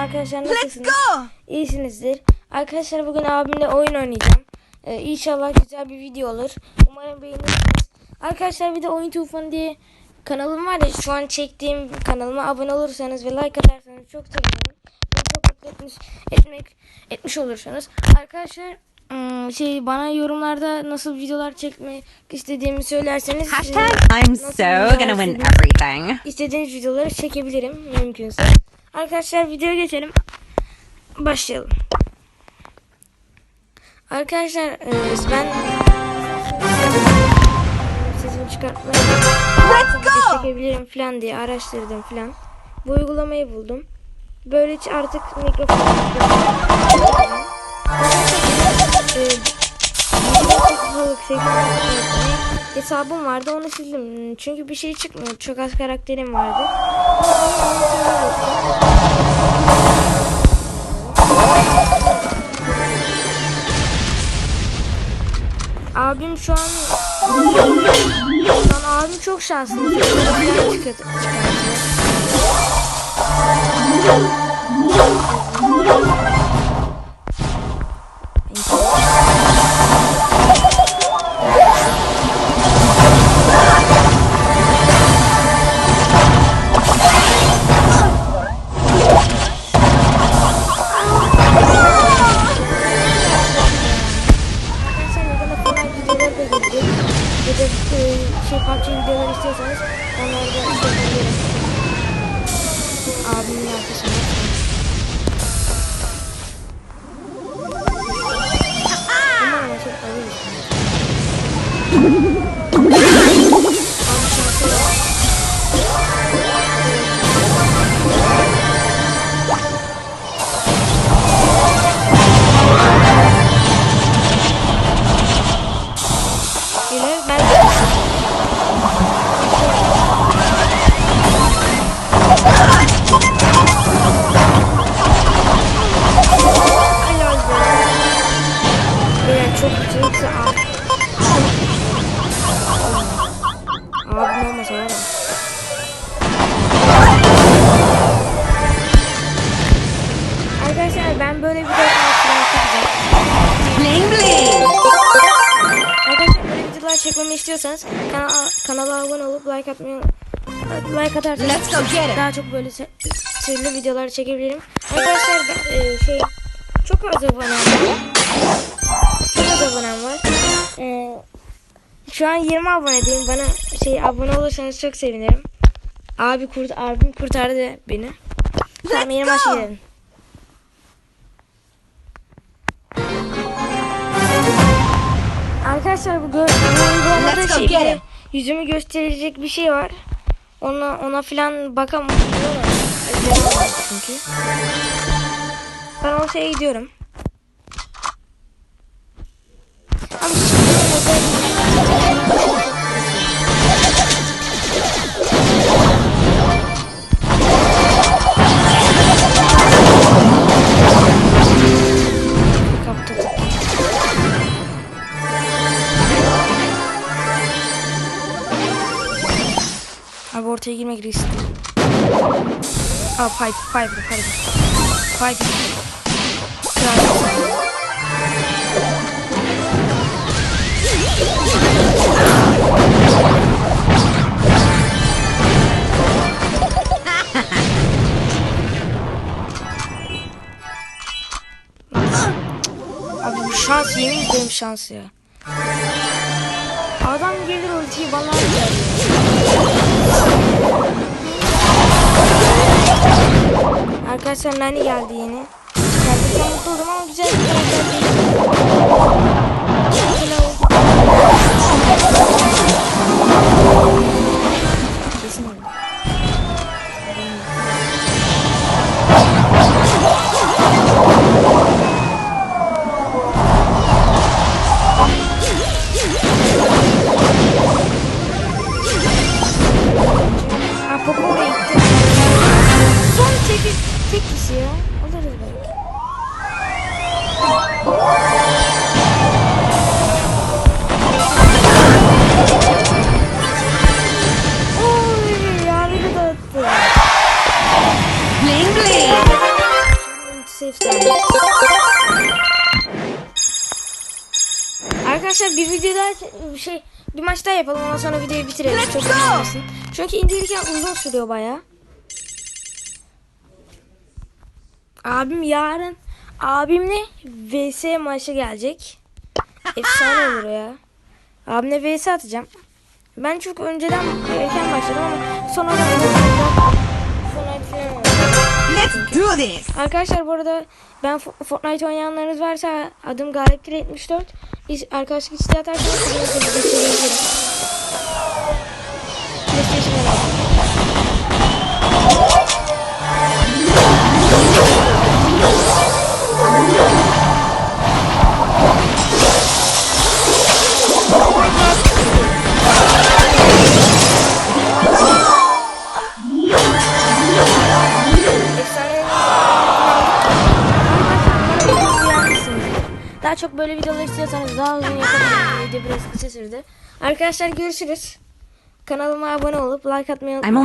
arkadaşlar nasılsınız? İyisinizdir. Arkadaşlar bugün abimle oyun oynayacağım. Ee, inşallah güzel bir video olur. Umarım beğenirsiniz. Arkadaşlar bir de Oyun Tufanı diye kanalım var ya şu an çektiğim kanalıma abone olursanız ve like atarsanız çok sevinirim. Beni çok mutlu etmiş, etmek, etmiş olursanız. Arkadaşlar ım, şey bana yorumlarda nasıl videolar çekmek istediğimi söylerseniz Hashtag I'm so gonna win everything. İstediğiniz videoları çekebilirim mümkünse. Arkadaşlar videoya geçelim. Başlayalım. Arkadaşlar e, ben sesimi çıkartmaya çekebilirim falan diye araştırdım falan. Bu uygulamayı buldum. Böylece artık mikrofon e, hesabım vardı onu sildim. Çünkü bir şey çıkmıyor. Çok az karakterim vardı. Şu an şu an abim çok şanslı. Çıkart- çıkartıyor. Çok güzel yoksa abi. Abim olmasa var ya. Arkadaşlar ben böyle bir video. Bling bling. Arkadaşlar böyle videolar çekmemi istiyorsanız kanala, kanala abone olup like atmayı like atarsanız Let's go get it. daha çok böyle türlü videolar çekebilirim. Arkadaşlar e, şey çok az abonem var. Çok abonem var. E, şu an 20 abonedeyim. Bana şey abone olursanız çok sevinirim. Abi kurt abim kurtardı beni. Tamam yeni maça girelim. Arkadaşlar bu gö- bu uygulamada Let's go şey, get bir de him. yüzümü gösterecek bir şey var. Ona ona filan bakamam. Çünkü. Ben o şeye gidiyorum. Abi ortaya girmek riskli. Aa pipe, pipe, pipe. Pipe. Abi bu şans yemin ederim şans ya. Adam gelir ultiyi bana atar. Arkadaşlar Nani geldi yeni. Gerçekten mutlu oldum ama güzel bir karakter değil. Arkadaşlar bir video daha şey bir maç daha yapalım ondan sonra videoyu bitirelim. Çok uzun olmasın. Çünkü indirirken uzun sürüyor baya. Abim yarın abimle VS maçı gelecek. Efsane olur ya. Abimle VS atacağım. Ben çok önceden erken başladım ama sonra sonra oldu. Let's do this. Arkadaşlar bu arada ben Fo- Fortnite oynayanlarınız varsa adım Galiptir 74. İş- Arkadaşlık isteği atarsanız Daha çok böyle videolar istiyorsanız daha uzun yapabilirim. Video biraz kısa sürdü. Arkadaşlar görüşürüz. Kanalıma abone olup like atmayı I'm